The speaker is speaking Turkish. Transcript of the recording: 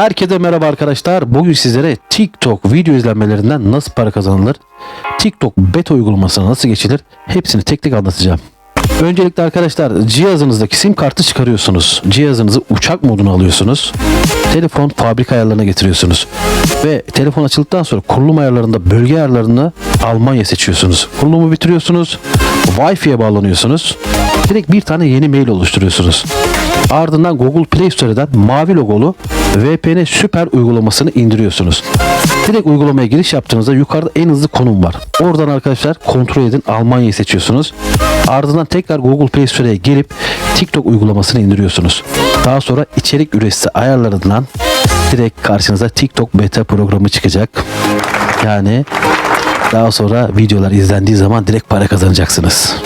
Herkese merhaba arkadaşlar. Bugün sizlere TikTok video izlenmelerinden nasıl para kazanılır, TikTok beta uygulamasına nasıl geçilir hepsini tek tek anlatacağım. Öncelikle arkadaşlar cihazınızdaki sim kartı çıkarıyorsunuz. Cihazınızı uçak moduna alıyorsunuz. Telefon fabrika ayarlarına getiriyorsunuz. Ve telefon açıldıktan sonra kurulum ayarlarında bölge ayarlarını Almanya seçiyorsunuz. Kurulumu bitiriyorsunuz. Wi-Fi'ye bağlanıyorsunuz. Direkt bir tane yeni mail oluşturuyorsunuz. Ardından Google Play Store'dan mavi logolu VPN Süper uygulamasını indiriyorsunuz. Direkt uygulamaya giriş yaptığınızda yukarıda en hızlı konum var. Oradan arkadaşlar kontrol edin Almanya'yı seçiyorsunuz. Ardından tekrar Google Play Store'ya gelip TikTok uygulamasını indiriyorsunuz. Daha sonra içerik üreticisi ayarlarından direkt karşınıza TikTok beta programı çıkacak. Yani daha sonra videolar izlendiği zaman direkt para kazanacaksınız.